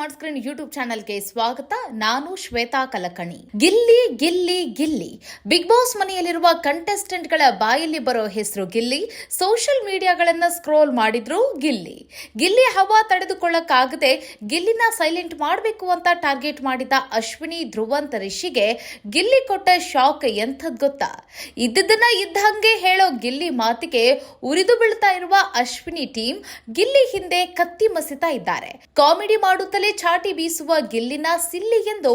Smart screen YouTube ಚಾನೆಲ್ಗೆ ಸ್ವಾಗತ. ನಾನು ಶ್ವೇತಾ ಕಲಕಣಿ. ಗಿಲ್ಲಿ ಗಿಲ್ಲಿ ಗಿಲ್ಲಿ. ಬಿಗ್ ಬಾಸ್ ಮನೆಯಲ್ಲಿರುವ ಕಂಟೆಸ್ಟೆಂಟ್ಗಳ ಬಾಯಲ್ಲಿ ಬರೋ ಹೆಸರು ಗಿಲ್ಲಿ. ಸೋಷಿಯಲ್ ಮೀಡಿಯಾಗಳನ್ನ ಸ್ಕ್ರೋಲ್ ಮಾಡಿದ್ರು ಗಿಲ್ಲಿ. ಗಿಲ್ಲಿ ಹವಾ ತಡೆದುಕೊಳ್ಳಕ್ಕಾಗದೆ ಗಿಲ್ಲಿನ ಸೈಲೆಂಟ್ ಮಾಡಬೇಕು ಅಂತ ಟಾರ್ಗೆಟ್ ಮಾಡಿದ ಅಶ್ವಿನಿ ಧ್ರುವಂತ ರಿಷಿಗೆ ಗಿಲ್ಲಿ ಕೊಟ್ಟ ಶಾಕ್ ಎಂಥದ್ ಗೊತ್ತಾ? ಇದ್ದದನ್ನ ಇದ್ದಂಗೆ ಹೇಳೋ ಗಿಲ್ಲಿ ಮಾತಿಗೆ ಉರಿದು ಬೀಳ್ತಾ ಇರುವ ಅಶ್ವಿನಿ ಟೀಮ್ ಗಿಲ್ಲಿ ಹಿಂದೆ ಕತ್ತಿ ಮಸಿತಾ ಇದ್ದಾರೆ. ಕಾಮಿಡಿ ಮಾಡುತ್ತಲೇ ಚಾಟಿ ಬೀಸುವ ಗಿಲ್ಲಿನ ಸಿಲ್ಲಿ ಎಂದು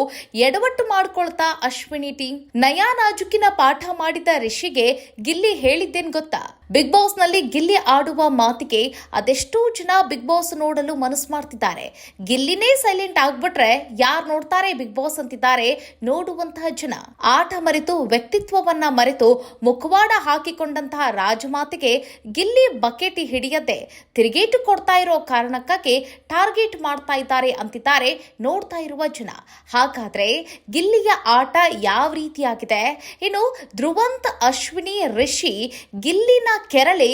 ಎಡವಟ್ಟು ಮಾಡ್ಕೊಳ್ತಾ ಅಶ್ವಿನಿ ಟೀಮ್ ನಯಾ ನಾಜುಕಿನ ಪಾಠ ಮಾಡಿದ ರಿಷಿಗೆ ಗಿಲ್ಲಿ ಹೇಳಿದ್ದೇನ್ ಗೊತ್ತಾ? ಬಿಗ್ ಬಾಸ್ನಲ್ಲಿ ಗಿಲ್ಲಿ ಆಡುವ ಮಾತಿಗೆ ಅದೆಷ್ಟೋ ಜನ ಬಿಗ್ ಬಾಸ್ ನೋಡಲು ಮನಸ್ಸು ಮಾಡ್ತಿದ್ದಾರೆ. ಗಿಲ್ಲಿನೇ ಸೈಲೆಂಟ್ ಆಗ್ಬಿಟ್ರೆ ಯಾರು ನೋಡ್ತಾರೆ ಬಿಗ್ ಬಾಸ್ ಅಂತಿದ್ದಾರೆ ನೋಡುವಂತಹ ಜನ. ಆಟ ಮರೆತು, ವ್ಯಕ್ತಿತ್ವವನ್ನ ಮರೆತು ಮುಖವಾಡ ಹಾಕಿಕೊಂಡಂತಹ ರಾಜಮಾತಿಗೆ ಗಿಲ್ಲಿ ಬಕೆಟಿ ಹಿಡಿಯದೆ ತಿರುಗೇಟು ಕೊಡ್ತಾ ಇರೋ ಕಾರಣಕ್ಕಾಗಿ ಟಾರ್ಗೆಟ್ ಮಾಡ್ತಾ ಇದ್ದಾರೆ ಅಂತಿದ್ದಾರೆ ನೋಡ್ತಾ ಇರುವ ಜನ. ಹಾಗಾದ್ರೆ ಗಿಲ್ಲಿಯ ಆಟ ಯಾವ ರೀತಿಯಾಗಿದೆ? ಇನ್ನು ಧ್ರುವಂತ್ ಅಶ್ವಿನಿ ರಿಷಿ ಗಿಲ್ಲಿನ ಕೆರಳಿ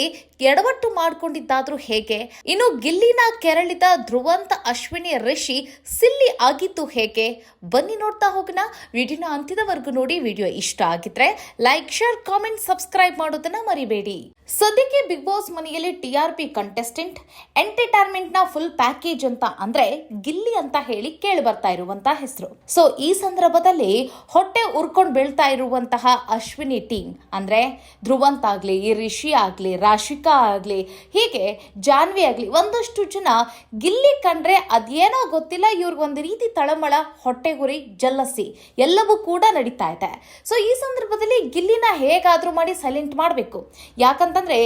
ಎಡವಟ್ಟು ಮಾಡಿಕೊಂಡಿದ್ದಾದ್ರೂ ಹೇಗೆ? ಇನ್ನು ಗಿಲ್ಲಿನ ಕೆರಳಿದ ಧ್ರುವಂತ ಅಶ್ವಿನಿ ರಿಷಿ ಸಿಲ್ಲಿ ಆಗಿದ್ದು ಹೇಗೆ? ಬನ್ನಿ ನೋಡ್ತಾ ಹೋಗೋಣ. ವಿಡಿಯೋನ ಅಂತ್ಯದವರೆಗೂ ನೋಡಿ, ವಿಡಿಯೋ ಇಷ್ಟ ಆಗಿದ್ರೆ ಲೈಕ್ ಶೇರ್ ಕಾಮೆಂಟ್ ಸಬ್ಸ್ಕ್ರೈಬ್ ಮಾಡೋದನ್ನ ಮರಿಬೇಡಿ. ಸದ್ಯಕ್ಕೆ ಬಿಗ್ ಬಾಸ್ ಮನೆಯಲ್ಲಿ ಟಿ ಆರ್ ಪಿ ಕಂಟೆಸ್ಟೆಂಟ್ ಎಂಟರ್ಟೈನ್ಮೆಂಟ್ನ ಫುಲ್ ಪ್ಯಾಕೇಜ್ ಅಂತ ಅಂದ್ರೆ ಗಿಲ್ಲಿ ಅಂತ ಹೇಳಿ ಕೇಳಿ ಬರ್ತಾ ಇರುವಂತಹ ಹೆಸರು. ಸೊ ಈ ಸಂದರ್ಭದಲ್ಲಿ ಹೊಟ್ಟೆ ಉರ್ಕೊಂಡು ಬೀಳ್ತಾ ಇರುವಂತಹ ಅಶ್ವಿನಿ ಟೀಮ್ ಅಂದ್ರೆ ಧ್ರುವಂತ್ ಆಗ್ಲಿ, ರಿಷಿ ಆಗ್ಲಿ, ರಾಶಿಕಾ ಆಗ್ಲಿ, ಹೀಗೆ ಜಾನ್ವಿ ಆಗಲಿ, ಒಂದಷ್ಟು ಜನ ಗಿಲ್ಲಿ ಕಂಡ್ರೆ ಅದೇನೋ ಗೊತ್ತಿಲ್ಲ ಇವ್ರಿಗೊಂದು ರೀತಿ ತಳಮಳ ಹೊಟ್ಟೆಗುರಿ ಜಲ್ಲಸಿ ಎಲ್ಲವೂ ಕೂಡ ನಡೀತಾ ಇದೆ. ಸೊ ಈ ಸಂದರ್ಭದಲ್ಲಿ ಗಿಲ್ಲಿನ ಹೇಗಾದರೂ ಮಾಡಿ ಸೈಲೆಂಟ್ ಮಾಡಬೇಕು. ಯಾಕಂತಂದರೆ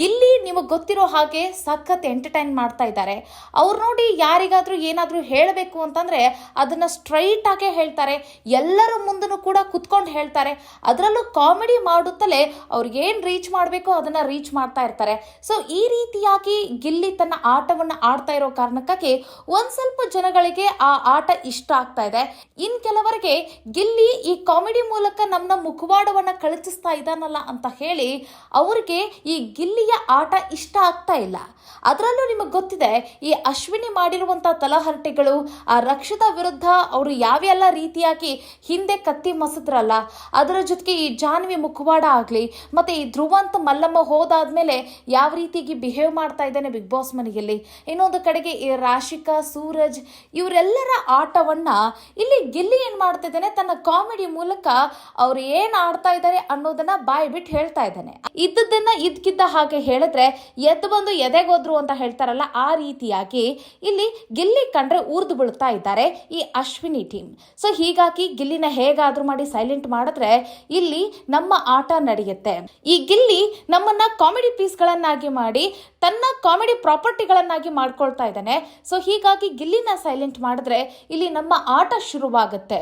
ಗಿಲ್ಲಿ ನಿಮಗೆ ಗೊತ್ತಿರೋ ಹಾಗೆ ಸಖತ್ ಎಂಟರ್ಟೈನ್ ಮಾಡ್ತಾ ಇದ್ದಾರೆ. ಅವ್ರು ನೋಡಿ ಯಾರಿಗಾದರೂ ಏನಾದರೂ ಹೇಳಬೇಕು ಅಂತಂದರೆ ಅದನ್ನು ಸ್ಟ್ರೈಟ್ ಆಗೇ ಹೇಳ್ತಾರೆ. ಎಲ್ಲರ ಮುಂದೂ ಕೂಡ ಕುತ್ಕೊಂಡು ಹೇಳ್ತಾರೆ. ಅದರಲ್ಲೂ ಕಾಮಿಡಿ ಮಾಡುತ್ತಲೇ ಅವ್ರಿಗೆ ಏನ್ ರೀಚ್ ಮಾಡಬೇಕು ಅದನ್ನು ರೀಚ್ ಮಾಡ್ತಾ ಇರ್ತಾರೆ. ಸೊ ಈ ರೀತಿಯಾಗಿ ಗಿಲ್ಲಿ ತನ್ನ ಆಟವನ್ನು ಆಡ್ತಾ ಇರೋ ಕಾರಣಕ್ಕಾಗಿ ಒಂದ್ ಸ್ವಲ್ಪ ಜನಗಳಿಗೆ ಆ ಆಟ ಇಷ್ಟ ಆಗ್ತಾ ಇದೆ. ಇನ್ ಕೆಲವರಿಗೆ ಗಿಲ್ಲಿ ಈ ಕಾಮಿಡಿ ಮೂಲಕ ನಮ್ಮ ಮುಖವಾಡವನ್ನ ಕಳಚಿಸ್ತಾ ಇದ್ದಾನಲ್ಲ ಅಂತ ಹೇಳಿ ಅವ್ರಿಗೆ ಈ ಗಿಲ್ಲಿಯ ಆಟ ಇಷ್ಟ ಆಗ್ತಾ ಇಲ್ಲ. ಅದರಲ್ಲೂ ನಿಮಗೆ ಗೊತ್ತಿದೆ, ಈ ಅಶ್ವಿನಿ ಮಾಡಿರುವಂತ ತಲಹರಟೆಗಳು, ಆ ರಕ್ಷಿತ ವಿರುದ್ಧ ಅವರು ಯಾವೆಲ್ಲ ರೀತಿಯಾಗಿ ಹಿಂದೆ ಕತ್ತಿ ಮಸದ್ರಲ್ಲ, ಅದರ ಜೊತೆಗೆ ಈ ಜಾನ್ವಿ ಮುಖವಾಡ ಆಗ್ಲಿ, ಮತ್ತೆ ಈ ಧ್ರುವಂತ ಮಲ್ಲಮ್ಮ ಹೋದಾದ್ಮೇಲೆ ಯಾವ ರೀತಿಯಾಗಿ ಬಿಹೇವ್ ಮಾಡ್ತಾ ಇದ್ದಾನೆ ಬಿಗ್ ಬಾಸ್ ಮನೆಯಲ್ಲಿ? ಇನ್ನೊಂದು ಕಡೆಗೆ ರಾಶಿಕಾ, ಸೂರಜ್ ಇವರೆಲ್ಲರ ಆಟವನ್ನ ಇಲ್ಲಿ ಗಿಲ್ಲಿ ಏನ್ ಮಾಡ್ತಾ ಇದ್ದಾನೆ? ತನ್ನ ಕಾಮಿಡಿ ಮೂಲಕ ಅವ್ರು ಏನ್ ಆಡ್ತಾ ಇದ್ದಾರೆ ಅನ್ನೋದನ್ನ ಬಾಯಿ ಬಿಟ್ಟು ಹೇಳ್ತಾ ಇದ್ದಾನೆ. ಇದ್ದದನ್ನ ಇದ್ಕಿದ್ದ ಹಾಗೆ ಹೇಳಿದ್ರೆ ಎದ್ದು ಬಂದು ಎದೆಗೋದ್ರು ಅಂತ ಹೇಳ್ತಾರಲ್ಲ, ಆ ರೀತಿಯಾಗಿ ಇಲ್ಲಿ ಗಿಲ್ಲಿ ಕಂಡ್ರೆ ಊರ್ದು ಬೀಳ್ತಾ ಇದ್ದಾರೆ ಈ ಅಶ್ವಿನಿ ಟೀಮ್ ಸೊ ಹೀಗಾಗಿ ಗಿಲ್ಲಿನ ಹೇಗಾದ್ರೂ ಮಾಡಿ ಸೈಲೆಂಟ್ ಮಾಡಿದ್ರೆ ಇಲ್ಲಿ ನಮ್ಮ ಆಟ ನಡೆಯುತ್ತೆ. ಈ ಗಿಲ್ಲಿ ನಮ್ಮನ್ನ ಕಾಮಿಡಿ ಪೀಸ್ಗಳನ್ನಾಗಿ ಮಾಡಿ ತನ್ನ ಕಾಮಿಡಿ ಪ್ರಾಪರ್ಟಿಗಳನ್ನಾಗಿ ಮಾಡ್ಕೊಳ್ತಾ ಇದ್ದಾನೆ. ಸೊ ಹೀಗಾಗಿ ಗಿಲ್ಲಿನ ಸೈಲೆಂಟ್ ಮಾಡಿದ್ರೆ ಇಲ್ಲಿ ನಮ್ಮ ಆಟ ಶುರುವಾಗುತ್ತೆ.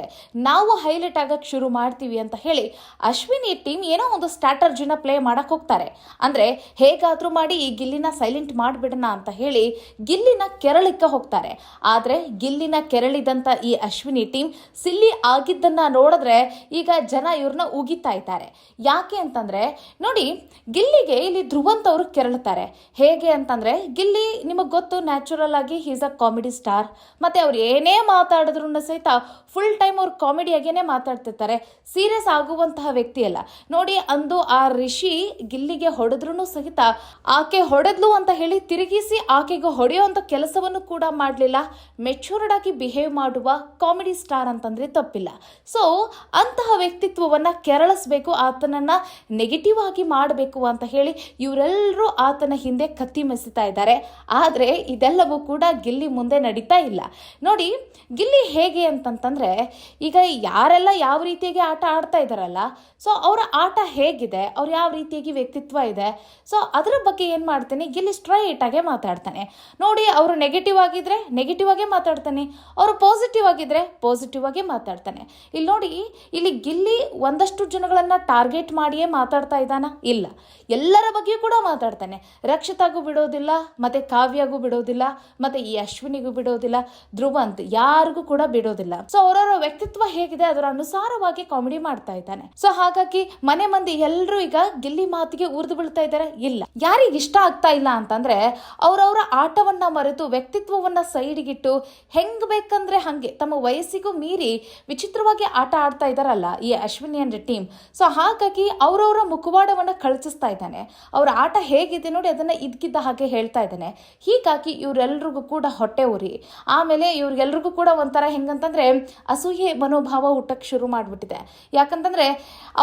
ನಾವು ಹೈಲೈಟ್ ಆಗಕ್ಕೆ ಶುರು ಮಾಡ್ತೀವಿ ಅಂತ ಹೇಳಿ ಅಶ್ವಿನಿ ಟೀಮ್ ಏನೋ ಒಂದು ಸ್ಟ್ರಾಟರ್ಜಿನ ಪ್ಲೇ ಮಾಡಕ್ಕೆ ಹೋಗ್ತಾರೆ. ಅಂದರೆ ಹೇಗಾದರೂ ಮಾಡಿ ಈ ಗಿಲ್ಲಿನ ಸೈಲೆಂಟ್ ಮಾಡಿಬಿಡೋಣ ಅಂತ ಹೇಳಿ ಗಿಲ್ಲಿನ ಕೆರಳಿಕ್ಕೆ ಹೋಗ್ತಾರೆ. ಆದರೆ ಗಿಲ್ಲಿನ ಕೆರಳಿದಂಥ ಈ ಅಶ್ವಿನಿ ಟೀಮ್ ಸಿಲ್ಲಿ ಆಗಿದ್ದನ್ನ ನೋಡಿದ್ರೆ ಈಗ ಜನ ಇವ್ರನ್ನ ಉಗಿತಾ ಇದ್ದಾರೆ. ಯಾಕೆ ಅಂತಂದರೆ ನೋಡಿ, ಗಿಲ್ಲಿಗೆ ಇಲ್ಲಿ ಧ್ರುವಂತ್ ಅವರು ಕೆರಳುತ್ತಾರೆ ಹೇಗೆ ಅಂತಂದ್ರೆ, ಗಿಲ್ಲಿ ನಿಮಗೆ ಗೊತ್ತು ನ್ಯಾಚುರಲ್ ಆಗಿ ಹೀಸ್ ಅ ಕಾಮಿಡಿ ಸ್ಟಾರ್ ಮತ್ತೆ ಅವ್ರು ಏನೇ ಮಾತಾಡಿದ್ರು ಸಹಿತ ಫುಲ್ ಟೈಮ್ ಅವ್ರು ಕಾಮಿಡಿಯಾಗೇನೆ ಮಾತಾಡ್ತಿರ್ತಾರೆ. ಸೀರಿಯಸ್ ಆಗುವಂತಹ ವ್ಯಕ್ತಿ ಅಲ್ಲ. ನೋಡಿ, ಅಂದು ಆ ರಿಷಿ ಗಿಲ್ಲಿಗೆ ಹೊಡೆದ್ರು ಸಹಿತ ಆಕೆ ಹೊಡೆದ್ಲು ಅಂತ ಹೇಳಿ ತಿರುಗಿಸಿ ಆಕೆಗೆ ಅಂತ ಕೆಲಸವನ್ನು ಕೂಡ ಮಾಡಲಿಲ್ಲ. ಮೆಚೂರ್ಡ್ ಆಗಿ ಬಿಹೇವ್ ಮಾಡುವ ಕಾಮಿಡಿ ಸ್ಟಾರ್ ಅಂತಂದ್ರೆ ತಪ್ಪಿಲ್ಲ. ಸೊ ಅಂತಹ ವ್ಯಕ್ತಿತ್ವವನ್ನ ಕೆರಳಿಸ್ಬೇಕು, ಆತನನ್ನ ನೆಗೆಟಿವ್ ಆಗಿ ಮಾಡಬೇಕು ಅಂತ ಹೇಳಿ ಇವರೆಲ್ಲರೂ ಆತನ ಹಿಂದೆ ಕತ್ತಿ ಮೆಸಿತಾ ಇದ್ದಾರೆ. ಆದ್ರೆ ಇದೆಲ್ಲವೂ ಕೂಡ ಗಿಲ್ಲಿ ಮುಂದೆ ನಡೀತಾ ಇಲ್ಲ. ನೋಡಿ, ಗಿಲ್ಲಿ ಹೇಗೆ ಅಂತಂತಂದ್ರೆ ಈಗ ಯಾರೆಲ್ಲ ಯಾವ ರೀತಿಯಾಗಿ ಆಟ ಆಡ್ತಾ ಇದ್ದಾರಲ್ಲ ಸೊ ಅವರ ಆಟ ಹೇಗಿದೆ, ಅವ್ರು ಯಾವ ರೀತಿಯಾಗಿ ವ್ಯಕ್ತಿತ್ವ ಇದೆ ಸೊ ಅದರ ಬಗ್ಗೆ ಏನು ಮಾಡ್ತಾನೆ, ಇಲ್ಲಿ ಸ್ಟ್ರೈಟ್ ಆಗೇ ಮಾತಾಡ್ತಾನೆ. ನೋಡಿ, ಅವರು ನೆಗೆಟಿವ್ ಆಗಿದ್ರೆ ನೆಗೆಟಿವ್ ಆಗೇ ಮಾತಾಡ್ತಾನೆ, ಅವರು ಪಾಸಿಟಿವ್ ಆಗಿದ್ರೆ ಪಾಸಿಟಿವ್ ಆಗೇ ಮಾತಾಡ್ತಾನೆ. ಇಲ್ಲಿ ನೋಡಿ, ಇಲ್ಲಿ ಗಿಲ್ಲಿ ಒಂದಷ್ಟು ಜನಗಳನ್ನ ಟಾರ್ಗೆಟ್ ಮಾಡಿಯೇ ಮಾತಾಡ್ತಾ ಇದ್ದಾನ? ಇಲ್ಲ. ಎಲ್ಲರ ಬಗ್ಗೆಯೂ ಕೂಡ ಮಾತಾಡ್ತಾನೆ. ರಕ್ಷಿತಾಗೂ ಬಿಡೋದಿಲ್ಲ, ಮತ್ತೆ ಕಾವ್ಯಗೂ ಬಿಡೋದಿಲ್ಲ, ಮತ್ತೆ ಈ ಅಶ್ವಿನಿಗೂ ಬಿಡೋದಿಲ್ಲ, ಧ್ರುವಂತ್ ಯಾರಿಗೂ ಕೂಡ ಬಿಡೋದಿಲ್ಲ. ಸೊ ಅವರವರ ವ್ಯಕ್ತಿತ್ವ ಹೇಗಿದೆ ಅದರ ಅನುಸಾರವಾಗಿ ಕಾಮಿಡಿ ಮಾಡ್ತಾ ಇದ್ದಾನೆ. ಸೊ ಹಾಗಾಗಿ ಮನೆ ಮಂದಿ ಎಲ್ಲರೂ ಈಗ ಗಿಲ್ಲಿ ಮಾತಿಗೆ ಉರಿದು ಬೀಳ್ತಾ ಇದ್ದಾರೆ. ಇಲ್ಲ. ಯಾರಿಗೆ ಇಷ್ಟ ಆಗ್ತಾ ಇಲ್ಲ ಅಂತಂದ್ರೆ ಅವರವರ ಆಟವನ್ನ ಮರೆತು ವ್ಯಕ್ತಿತ್ವವನ್ನ ಸೈಡ್ಗಿಟ್ಟು ಹೆಂಗ್ ಬೇಕಂದ್ರೆ ಹಂಗೆ ತಮ್ಮ ವಯಸ್ಸಿಗೂ ಮೀರಿ ವಿಚಿತ್ರವಾಗಿ ಆಟ ಆಡ್ತಾ ಇದಾರಲ್ಲ ಈ ಅಶ್ವಿನಿ ಅಂಡ್ ಟೀಮ್. ಸೊ ಹಾಗಾಗಿ ಅವರವರ ಮುಖವಾಡವನ್ನ ಕಳಚಿಸ್ತಾ ಇದ್ದಾನೆ. ಅವರ ಆಟ ಹೇಗಿದೆ ನೋಡಿ ಅದನ್ನ ಇದ್ಕಿದ್ದ ಹಾಗೆ ಹೇಳ್ತಾ ಇದ್ದಾನೆ. ಹೀಗಾಗಿ ಇವರೆಲ್ರಿಗೂ ಕೂಡ ಹೊಟ್ಟೆ ಉರಿ. ಆಮೇಲೆ ಇವ್ರಿಗೆಲ್ರಿಗೂ ಕೂಡ ಒಂಥರ ಹೆಂಗಂತಂದ್ರೆ ಅಸೂಯೆ ಮನೋಭಾವ ಹುಟ್ಟಕ್ಕೆ ಶುರು ಮಾಡಿಬಿಟ್ಟಿದೆ. ಯಾಕಂತಂದ್ರೆ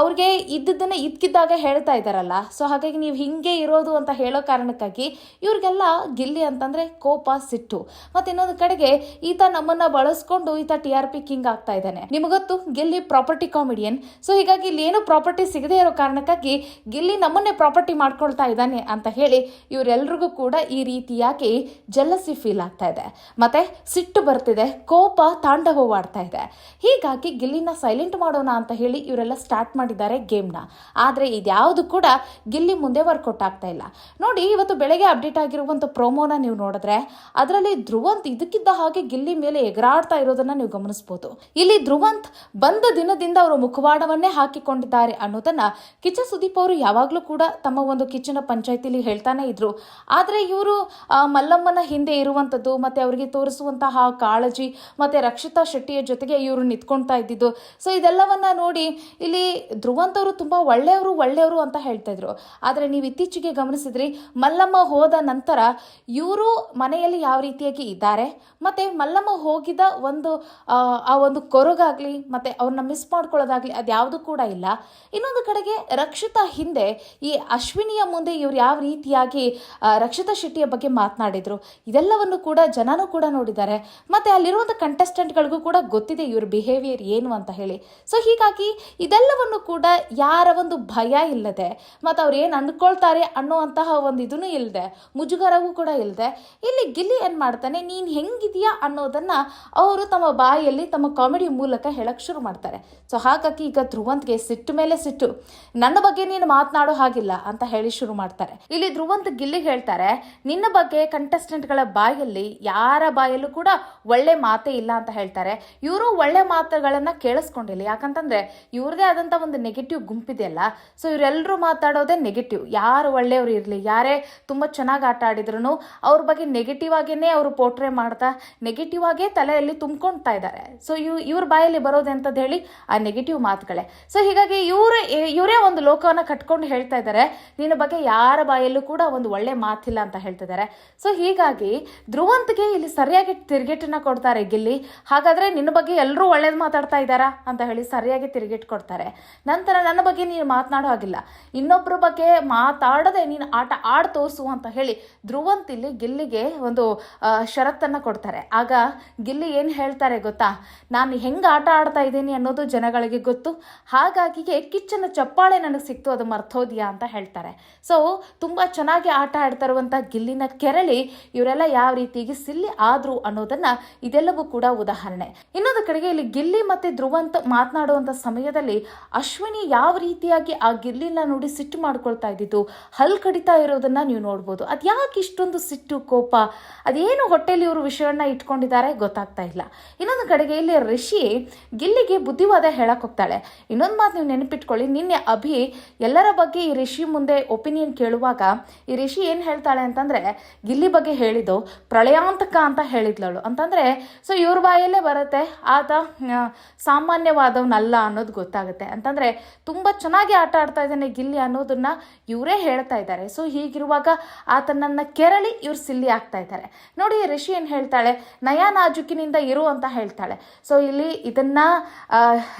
ಅವ್ರಿಗೆ ಇದ್ದದ್ದನ್ನು ಇದ್ಕಿದ್ದಾಗ ಹೇಳ್ತಾ ಇದ್ದಾರಲ್ಲ. ಸೊ ಹಾಗಾಗಿ ನೀವು ಹಿಂಗೆ ಇರೋದು ಅಂತ ಹೇಳೋ ಕಾರಣಕ್ಕಾಗಿ ಇವ್ರಿಗೆಲ್ಲ ಗಿಲ್ಲಿ ಅಂತಂದ್ರೆ ಕೋಪ, ಸಿಟ್ಟು. ಮತ್ತೆ ಇನ್ನೊಂದು ಕಡೆಗೆ ಈತ ನಮ್ಮನ್ನ ಬಳಸ್ಕೊಂಡು ಈತ ಟಿ ಆರ್ ಪಿ ಕಿಂಗ್ ಆಗ್ತಾ ಇದ್ದಾನೆ. ನಿಮಗೊತ್ತು ಗಿಲ್ಲಿ ಪ್ರಾಪರ್ಟಿ ಕಾಮಿಡಿಯನ್ ಸೊ ಹೀಗಾಗಿ ಇಲ್ಲಿ ಏನು ಪ್ರಾಪರ್ಟಿ ಸಿಗದೇ ಇರೋ ಕಾರಣಕ್ಕಾಗಿ ಗಿಲ್ಲಿ ನಮ್ಮನ್ನೇ ಪ್ರಾಪರ್ಟಿ ಮಾಡ್ಕೊಳ್ತಾ ಇದ್ದಾನೆ ಅಂತ ಹೇಳಿ ಇವರೆಲ್ರಿಗೂ ಕೂಡ ಈ ರೀತಿಯಾಗಿ ಜಲಸಿ ಫೀಲ್ ಆಗ್ತಾ ಇದೆ. ಮತ್ತೆ ಸಿಟ್ಟು ಬರ್ತಿದೆ, ಕೋಪ ತಾಂಡವವಾಡ್ತಾ ಹೀಗಾಗಿ ಗಿಲ್ಲಿನ ಸೈಲೆಂಟ್ ಮಾಡೋಣ ಅಂತ ಹೇಳಿ ಇವರೆಲ್ಲ ಸ್ಟಾರ್ಟ್ ಮಾಡಿದ್ದಾರೆ ಗೇಮ್ನ ಆದರೆ ಇದ್ಯಾವುದು ಕೂಡ ಗಿಲ್ಲಿ ಮುಂದೆ ವರ್ಕೌಟ್ ಆಗ್ತಾ ಇಲ್ಲ. ನೋಡಿ, ಇವತ್ತು ಬೆಳಗ್ಗೆ ಅಪ್ಡೇಟ್ ಆಗಿರುವಂಥ ಪ್ರೋಮೋನ ನೀವು ನೋಡಿದ್ರೆ, ಅದರಲ್ಲಿ ಧ್ರುವಂತ್ ಇದಕ್ಕಿದ್ದ ಹಾಗೆ ಗಿಲ್ಲಿ ಮೇಲೆ ಎಗರಾಡ್ತಾ ಇರೋದನ್ನ ನೀವು ಗಮನಿಸಬಹುದು ಇಲ್ಲಿ ಧ್ರುವಂತ್ ಬಂದ ದಿನದಿಂದ ಅವರು ಮುಖವಾಡವನ್ನೇ ಹಾಕಿಕೊಂಡಿದ್ದಾರೆ ಅನ್ನೋದನ್ನ ಕಿಚ್ಚ ಸುದೀಪ್ ಅವರು ಯಾವಾಗಲೂ ಕೂಡ ತಮ್ಮ ಒಂದು ಕಿಚ್ಚನ ಪಂಚಾಯತಿಲಿ ಹೇಳ್ತಾನೆ ಇದ್ರು. ಆದರೆ ಇವರು ಮಲ್ಲಮ್ಮನ ಹಿಂದೆ ಇರುವಂಥದ್ದು ಮತ್ತೆ ಅವರಿಗೆ ತೋರಿಸುವಂತಹ ಕಾಳಜಿ, ಮತ್ತೆ ರಕ್ಷಿತಾ ಶೆಟ್ಟಿಯ ಜೊತೆಗೆ ಇವರು ನಿಂತ್ಕೊಳ್ತಾ ಇದ್ದಿದ್ದು. ಸೊ ಇದೆಲ್ಲವನ್ನ ನೋಡಿ ಇಲ್ಲಿ ಧ್ರುವಂತವರು ತುಂಬ ಒಳ್ಳೆಯವರು ಒಳ್ಳೆಯವರು ಅಂತ ಹೇಳ್ತಾ ಇದ್ರು. ಆದರೆ ನೀವು ಇತ್ತೀಚೆಗೆ ಗಮನಿಸಿದ್ರಿ ಮಲ್ಲಮ್ಮ ಹೋದ ನಂತರ ಇವರು ಮನೆಯಲ್ಲಿ ಯಾವ ರೀತಿಯಾಗಿ ಇದ್ದಾರೆ ಮತ್ತೆ ಮಲ್ಲಮ್ಮ ಹೋಗಿದ ಒಂದು ಆ, ಒಂದು ಕೊರಗಾಗ್ಲಿ ಮತ್ತೆ ಅವ್ರನ್ನ ಮಿಸ್ ಮಾಡ್ಕೊಳ್ಳೋದಾಗ್ಲಿ ಅದ್ಯಾವುದು ಕೂಡ ಇಲ್ಲ. ಇನ್ನೊಂದು ಕಡೆಗೆ ರಕ್ಷಿತಾ ಹಿಂದೆ ಈ ಅಶ್ವಿನಿಯ ಮುಂದೆ ಇವ್ರು ಯಾವ ರೀತಿಯಾಗಿ ರಕ್ಷಿತ ಶೆಟ್ಟಿಯ ಬಗ್ಗೆ ಮಾತನಾಡಿದ್ರು. ಇದೆಲ್ಲವನ್ನು ಕೂಡ ಜನನೂ ಕೂಡ ನೋಡಿದ್ದಾರೆ. ಮತ್ತೆ ಅಲ್ಲಿರುವಂಥ ಕಂಟೆಸ್ಟೆಂಟ್ಗಳಿಗೂ ಕೂಡ ಗೊತ್ತಿದೆ ಇವ್ರ ಬಿಹೇವಿಯರ್ ಏನು ಅಂತ ಹೇಳಿ. ಸೊ ಹೀಗಾಗಿ ಇದೆಲ್ಲವನ್ನು ಕೂಡ ಯಾರ ಒಂದು ಭಯ ಇಲ್ಲದೆ ಮತ್ತು ಅವ್ರು ಏನು ಅಂದ್ಕೊಳ್ತಾರೆ ಅನ್ನೋವಂತಹ ಒಂದು ಇದೂ ಇಲ್ಲದೆ ಮುಜುಗರವೂ ಕೂಡ ಇಲ್ಲದೆ ಇಲ್ಲಿ ಗಿಲ್ಲಿ ಏನು ಮಾಡ್ತಾನೆ, ನೀನು ಹೆಂಗಿದೆಯಾ ಅನ್ನೋದನ್ನ ಅವರು ತಮ್ಮ ಬಾಯಲ್ಲಿ ತಮ್ಮ ಕಾಮಿಡಿ ಮೂಲಕ ಹೇಳಕ್ಕೆ ಶುರು ಮಾಡ್ತಾರೆ. ಸೊ ಹಾಗಾಗಿ ಈಗ ಧ್ರುವಂತ್ಗೆ ಸಿಟ್ಟು ಮೇಲೆ ಸಿಟ್ಟು, ನನ್ನ ಬಗ್ಗೆ ನೀನು ಮಾತನಾಡೋ ಹಾಗಿಲ್ಲ ಅಂತ ಹೇಳಿ ಶುರು ಮಾಡ್ತಾರೆ. ಇಲ್ಲಿ ಧ್ರುವಂತ್ ಗಿಲ್ಲಿ ಹೇಳ್ತಾರೆ, ನಿನ್ನ ಬಗ್ಗೆ ಕಂಟೆಸ್ಟೆಂಟ್ಗಳ ಬಾಯಲ್ಲಿ ಯಾರ ಬಾಯಲ್ಲೂ ಕೂಡ ಒಳ್ಳೆ ಮಾತೇ ಇಲ್ಲ ಅಂತ ಹೇಳ್ತಾರೆ. ಇವರು ಒಳ್ಳೆ ಮಾತುಗಳನ್ನ ಕೇಳಿಸ್ಕೊಂಡಿಲ್ಲ. ಯಾಕಂತಂದ್ರೆ ಇವ್ರದೇ ಆದಂತ ಒಂದು ನೆಗೆಟಿವ್ ಗುಂಪಿದೆಯಲ್ಲ ಸೊ ಇವರೆಲ್ಲರೂ ಮಾತಾಡೋದೇ ನೆಗೆಟಿವ್ ಯಾರು ಒಳ್ಳೆಯವರು ಇರಲಿ, ಯಾರೇ ತುಂಬ ಚೆನ್ನಾಗಿ ಆಟ ಆಡಿದ್ರು ಅವ್ರ ಬಗ್ಗೆ ನೆಗೆಟಿವ್ ಆಗೇನೆ ಅವರು ಪೋಟ್ರೆ ಮಾಡ್ತಾ ನೆಗೆಟಿವ್ ಆಗೇ ತಲೆಯಲ್ಲಿ ತುಂಬ್ಕೊಳ್ತಾ ಇದ್ದಾರೆ ಸೊ ಇವ್, ಇವ್ರ ಬಾಯಲ್ಲಿ ಬರೋದೆ ಅಂತದ್ದು ಹೇಳಿ ಆ ನೆಗೆಟಿವ್ ಮಾತುಗಳೇ. ಸೊ ಹೀಗಾಗಿ ಇವರೇ ಇವರೇ ಒಂದು ಲೋಕವನ್ನ ಕಟ್ಕೊಂಡು ಹೇಳ್ತಾ ಇದ್ದಾರೆ ನಿನ್ನ ಬಗ್ಗೆ ಯಾರ ಬಾಯಲ್ಲೂ ಕೂಡ ಒಂದು ಒಳ್ಳೆ ಮಾತಿಲ್ಲ ಅಂತ ಹೇಳ್ತಿದ್ದಾರೆ ಸೊ ಹೀಗಾಗಿ ಧ್ರುವಂತ್ಗೆ ಇಲ್ಲಿ ಸರಿಯಾಗಿ ತಿರುಗೇಟನ್ನ ಕೊಡ್ತಾರೆ ಗಿಲ್ಲಿ. ಹಾಗಾದ್ರೆ ನಿನ್ನ ಬಗ್ಗೆ ಎಲ್ಲರೂ ಒಳ್ಳೇದು ಮಾತಾಡ್ತಾ ಇದ್ದಾರಾ ಅಂತ ಹೇಳಿ ಸರಿಯಾಗಿ ತಿರುಗಿಟ್ಕೊಡ್ತಾರೆ. ನಂತರ ನನ್ನ ಬಗ್ಗೆ ನೀನು ಮಾತನಾಡೋ ಹಾಗಿಲ್ಲ. ಇನ್ನೊಬ್ಬರ ಬಗ್ಗೆ ಮಾತಾಡದೆ ನೀನು ಆಟ ಆಡ್ ತೋರಿಸು ಅಂತ ಹೇಳಿ ಧ್ರುವಂತ ಇಲ್ಲಿ ಗಿಲ್ಲಿಗೆ ಒಂದು ಷರತ್ತನ್ನು ಕೊಡ್ತಾರೆ. ಆಗ ಗಿಲ್ಲಿ ಏನು ಹೇಳ್ತಾರೆ ಗೊತ್ತಾ? ನಾನು ಹೆಂಗೆ ಆಟ ಆಡ್ತಾ ಇದ್ದೀನಿ ಅನ್ನೋದು ಜನಗಳಿಗೆ ಗೊತ್ತು. ಹಾಗಾಗಿ ಕಿಚ್ಚನ ಚಪ್ಪಾಳೆ ನನಗೆ ಸಿಕ್ತು, ಅದು ಮರ್ತೋದ್ಯಾ ಅಂತ ಹೇಳ್ತಾರೆ. ಸೊ ತುಂಬ ಚೆನ್ನಾಗಿ ಆಟ ಆಡ್ತಾ ಇರುವಂಥ ಗಿಲ್ಲಿನ ಕೆರಳಿ ಇವರೆಲ್ಲ ಯಾವ ರೀತಿಗೆ ಸಿಲ್ಲಿ ಆದ್ರು ಅನ್ನೋದನ್ನ ಇದೆಲ್ಲವೂ ಕೂಡ ಉದಾಹರಣೆ. ಇನ್ನೊಂದು ಕಡೆಗೆ ಇಲ್ಲಿ ಗಿಲ್ಲಿ ಮತ್ತೆ ಧ್ರುವಂತ ಮಾತನಾಡುವಂಥ ಸಮಯದಲ್ಲಿ ಅಶ್ವಿನಿ ಯಾವ ರೀತಿಯಾಗಿ ಆ ಗಿಲ್ಲಿನ ನೋಡಿ ಸಿಟ್ಟು ಮಾಡ್ಕೊಳ್ತಾ ಇದ್ದಿದ್ದು, ಹಲ್ ಕಡಿತಾ ಇರೋದನ್ನ ನೀವು ನೋಡ್ಬೋದು. ಅದ್ಯಾಕೆ ಇಷ್ಟೊಂದು ಸಿಟ್ಟು, ಕೋಪ? ಅದೇನು ಹೊಟ್ಟೆಯಲ್ಲಿ ಇವರು ವಿಷಯವನ್ನ ಇಟ್ಕೊಂಡಿದ್ದಾರೆ ಗೊತ್ತಾಗ್ತಾ ಇಲ್ಲ. ಇನ್ನೊಂದು ಕಡೆಗೆ ಇಲ್ಲಿ ರಿಷಿ ಗಿಲ್ಲಿಗೆ ಬುದ್ಧಿವಾದ ಹೇಳಕ್ಕೆ ಹೋಗ್ತಾಳೆ. ಇನ್ನೊಂದು ಮಾತು ನೀವು ನೆನಪಿಟ್ಕೊಳ್ಳಿ, ನಿನ್ನೆ ಅಭಿ ಎಲ್ಲರ ಬಗ್ಗೆ ಈ ರಿಷಿ ಮುಂದೆ ಒಪಿನಿಯನ್ ಕೇಳುವಾಗ ಈ ರಿಷಿ ಏನು ಹೇಳ್ತಾಳೆ ಅಂತಂದ್ರೆ, ಗಿಲ್ಲಿ ಬಗ್ಗೆ ಹೇಳಿದ್ದು ಪ್ರಳಯಾಂತಕ ಅಂತ ಹೇಳಿದ್ಲಳು ಅಂತಂದ್ರೆ, ಸೊ ಇವ್ರ ಬಾಯಲ್ಲೇ ಬರುತ್ತೆ ಆತ ಸಾಮಾನ್ಯವಾದವನಲ್ಲ ಅನ್ನೋದು ಗೊತ್ತಾಗುತ್ತೆ. ಅಂತಂದರೆ ತುಂಬ ಚೆನ್ನಾಗಿ ಆಟ ಆಡ್ತಾ ಇದ್ದಾನೆ ಗಿಲ್ಲಿ ಅನ್ನೋದನ್ನು ಇವರೇ ಹೇಳ್ತಾ ಇದ್ದಾರೆ. ಸೊ ಹೀಗಿರುವಾಗ ಆತನನ್ನು ಕೆರಳಿ ಇವ್ರು ಸಿಲ್ಲಿ ಆಗ್ತಾ ಇದ್ದಾರೆ. ನೋಡಿ, ರಿಷಿ ಏನು ಹೇಳ್ತಾಳೆ? ನಯಾ ನಾಜುಕಿನಿಂದ ಇರು ಅಂತ ಹೇಳ್ತಾಳೆ. ಸೊ ಇಲ್ಲಿ ಇದನ್ನು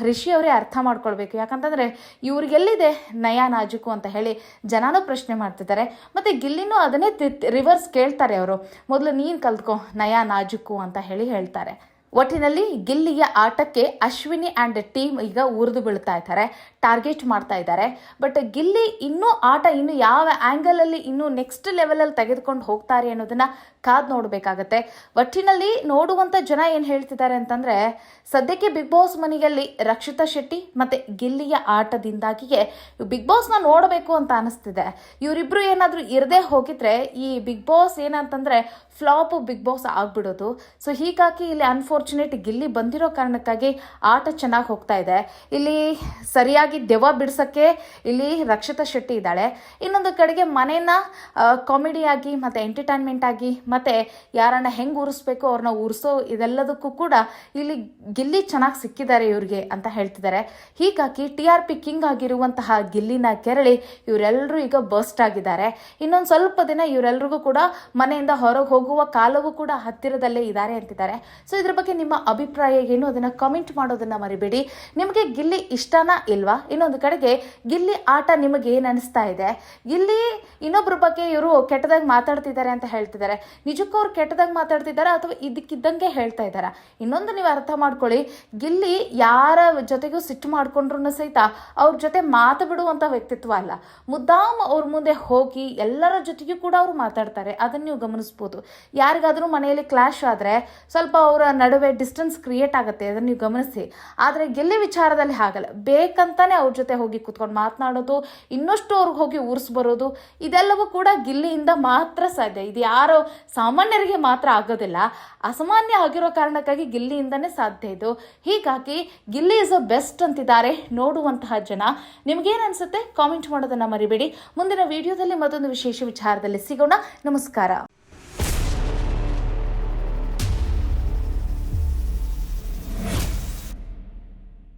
ಋಷಿಯವರೇ ಅರ್ಥ ಮಾಡ್ಕೊಳ್ಬೇಕು. ಯಾಕಂತಂದರೆ ಇವ್ರಿಗೆಲ್ಲಿದೆ ನಯಾ ನಾಜುಕು ಅಂತ ಹೇಳಿ ಜನನೂ ಪ್ರಶ್ನೆ ಮಾಡ್ತಿದ್ದಾರೆ. ಮತ್ತು ಗಿಲ್ಲಿನೂ ಅದನ್ನೇ ರಿವರ್ಸ್ ಕೇಳ್ತಾರೆ ಅವರು. ಮೊದಲು ನೀನು ಕಲ್ತ್ಕೊ ನಯಾ ನಾಜುಕು ಅಂತ ಹೇಳಿ ಹೇಳ್ತಾರೆ. ಒಟ್ಟಿನಲ್ಲಿ ಗಿಲ್ಲಿಯ ಆಟಕ್ಕೆ ಅಶ್ವಿನಿ ಆ್ಯಂಡ್ ಟೀಮ್ ಈಗ ಉರಿದು ಬೀಳ್ತಾ ಇದ್ದಾರೆ. ಟಾರ್ಗೆಟ್ ಮಾಡ್ತಾ ಇದ್ದಾರೆ. ಬಟ್ ಗಿಲ್ಲಿ ಇನ್ನೂ ಆಟ ಇನ್ನು ಯಾವ ಆ್ಯಂಗಲಲ್ಲಿ ಇನ್ನೂ ನೆಕ್ಸ್ಟ್ ಲೆವೆಲಲ್ಲಿ ತೆಗೆದುಕೊಂಡು ಹೋಗ್ತಾರೆ ಅನ್ನೋದನ್ನ ಕಾದು ನೋಡಬೇಕಾಗತ್ತೆ. ಒಟ್ಟಿನಲ್ಲಿ ನೋಡುವಂಥ ಜನ ಏನು ಹೇಳ್ತಿದ್ದಾರೆ ಅಂತಂದ್ರೆ, ಸದ್ಯಕ್ಕೆ ಬಿಗ್ ಬಾಸ್ ಮನೆಯಲ್ಲಿ ರಕ್ಷಿತಾ ಶೆಟ್ಟಿ ಮತ್ತೆ ಗಿಲ್ಲಿಯ ಆಟದಿಂದಾಗಿಯೇ ಬಿಗ್ ಬಾಸ್ನ ನೋಡಬೇಕು ಅಂತ ಅನಿಸ್ತಿದೆ. ಇವರಿಬ್ಬರು ಏನಾದರೂ ಇರದೇ ಹೋಗಿದ್ರೆ ಈ ಬಿಗ್ ಬಾಸ್ ಏನಂತಂದ್ರೆ ಫ್ಲಾಪ್ ಬಿಗ್ ಬಾಸ್ ಆಗ್ಬಿಡೋದು. ಸೊ ಹೀಗಾಗಿ ಇಲ್ಲಿ ಅನ್ಫಾರ್ಚುನೇಟ್ ಗಿಲ್ಲಿ ಬಂದಿರೋ ಕಾರಣಕ್ಕಾಗಿ ಆಟ ಚೆನ್ನಾಗಿ ಹೋಗ್ತಾ ಇದೆ. ಇಲ್ಲಿ ಸರಿಯಾಗಿ ದೆವ್ವ ಬಿಡ್ಸೋಕ್ಕೆ ಇಲ್ಲಿ ರಕ್ಷಿತಾ ಶೆಟ್ಟಿ ಇದ್ದಾಳೆ. ಇನ್ನೊಂದು ಕಡೆಗೆ ಮನೇನ ಕಾಮಿಡಿಯಾಗಿ ಮತ್ತೆ ಎಂಟರ್ಟೈನ್ಮೆಂಟ್ ಆಗಿ, ಮತ್ತೆ ಯಾರನ್ನ ಹೆಂಗೆ ಉರಿಸ್ಬೇಕು ಅವ್ರನ್ನ ಉರಿಸೋ ಇದೆಲ್ಲದಕ್ಕೂ ಕೂಡ ಇಲ್ಲಿ ಗಿಲ್ಲಿ ಚೆನ್ನಾಗಿ ಸಿಕ್ಕಿದ್ದಾರೆ ಇವ್ರಿಗೆ ಅಂತ ಹೇಳ್ತಿದ್ದಾರೆ. ಹೀಗಾಗಿ ಟಿ ಆರ್ ಪಿ ಕಿಂಗ್ ಆಗಿರುವಂತಹ ಗಿಲ್ಲಿನ ಕೆರಳಿ ಇವರೆಲ್ಲರೂ ಈಗ ಬರ್ಸ್ಟ್ ಆಗಿದ್ದಾರೆ. ಇನ್ನೊಂದು ಸ್ವಲ್ಪ ದಿನ ಇವರೆಲ್ಲರಿಗೂ ಕೂಡ ಮನೆಯಿಂದ ಹೊರಗೆ ಹೋಗುವ ಕಾಲವೂ ಕೂಡ ಹತ್ತಿರದಲ್ಲೇ ಇದ್ದಾರೆ ಅಂತಿದ್ದಾರೆ. ಸೊ ಇದ್ರ ಬಗ್ಗೆ ನಿಮ್ಮ ಅಭಿಪ್ರಾಯ ಏನು? ಅದನ್ನ ಕಮೆಂಟ್ ಮಾಡೋದನ್ನ ಮರಿಬೇಡಿ. ನಿಮಗೆ ಗಿಲ್ಲಿ ಇಷ್ಟನಾ ಇಲ್ವಾ? ಇನ್ನೊಂದು ಕಡೆಗೆ, ಗಿಲ್ಲಿ ಆಟ ನಿಮಗೆ ಏನು ಅನಿಸ್ತಾ ಇದೆ? ಗಿಲ್ಲಿ ಇನ್ನೊಬ್ಬರ ಬಗ್ಗೆ ಇವರು ಕೆಟ್ಟದಾಗಿ ಮಾತಾಡ್ತಿದ್ದಾರೆ ಅಂತ ಹೇಳ್ತಿದ್ದಾರೆ. ನಿಜಕ್ಕೂ ಅವ್ರು ಕೆಟ್ಟದಾಗಿ ಮಾತಾಡ್ತಿದ್ದಾರೆ ಅಥವಾ ಇದಕ್ಕಿದ್ದಂಗೆ ಹೇಳ್ತಾ ಇದ್ದಾರೆ? ಇನ್ನೊಂದು ನೀವು ಅರ್ಥ ಮಾಡ್ಕೊಳ್ಳಿ. ಗಿಲ್ಲಿ ಯಾರ ಜೊತೆಗೂ ಸಿಟ್ಟು ಮಾಡಿಕೊಂಡ್ರು ಸಹಿತ ಅವ್ರ ಜೊತೆ ಮಾತು ಬಿಡುವಂಥ ವ್ಯಕ್ತಿತ್ವ ಅಲ್ಲ. ಮುದ್ದಾಮ್ ಅವ್ರ ಮುಂದೆ ಹೋಗಿ ಎಲ್ಲರ ಜೊತೆಗೂ ಕೂಡ ಅವ್ರು ಮಾತಾಡ್ತಾರೆ. ಅದನ್ನು ನೀವು ಗಮನಿಸ್ಬೋದು. ಯಾರಿಗಾದ್ರೂ ಮನೆಯಲ್ಲಿ ಕ್ಲಾಶ್ ಆದರೆ ಸ್ವಲ್ಪ ಅವರ ನಡುವೆ ಡಿಸ್ಟೆನ್ಸ್ ಕ್ರಿಯೇಟ್ ಆಗುತ್ತೆ, ಅದನ್ನು ನೀವು ಗಮನಿಸಿ. ಆದರೆ ಗೆಲ್ಲಿ ವಿಚಾರದಲ್ಲಿ ಹಾಗಲ್ಲ. ಬೇಕಂತಾನೆ ಅವ್ರ ಜೊತೆ ಹೋಗಿ ಕೂತ್ಕೊಂಡು ಮಾತನಾಡೋದು, ಇನ್ನಷ್ಟು ಅವ್ರಿಗೆ ಹೋಗಿ ಬರೋದು, ಇದೆಲ್ಲವೂ ಕೂಡ ಗಿಲ್ಲಿಯಿಂದ ಮಾತ್ರ ಸಾಧ್ಯ. ಇದು ಯಾರೋ ಸಾಮಾನ್ಯರಿಗೆ ಮಾತ್ರ ಆಗೋದಿಲ್ಲ. ಅಸಾಮಾನ್ಯ ಆಗಿರೋ ಕಾರಣಕ್ಕಾಗಿ ಗಿಲ್ಲಿಯಿಂದನೇ ಸಾಧ್ಯ ಇದು. ಹೀಗಾಗಿ ಗಿಲ್ಲಿ ಇಸ್ ಅ ಬೆಸ್ಟ್ ಅಂತಿದ್ದಾರೆ ನೋಡುವಂತಹ ಜನ. ನಿಮ್ಗೇನು ಅನ್ಸುತ್ತೆ? ಕಾಮೆಂಟ್ ಮಾಡೋದನ್ನ ಮರಿಬೇಡಿ. ಮುಂದಿನ ವಿಡಿಯೋದಲ್ಲಿ ಮತ್ತೊಂದು ವಿಶೇಷ ವಿಚಾರದಲ್ಲಿ ಸಿಗೋಣ. ನಮಸ್ಕಾರ.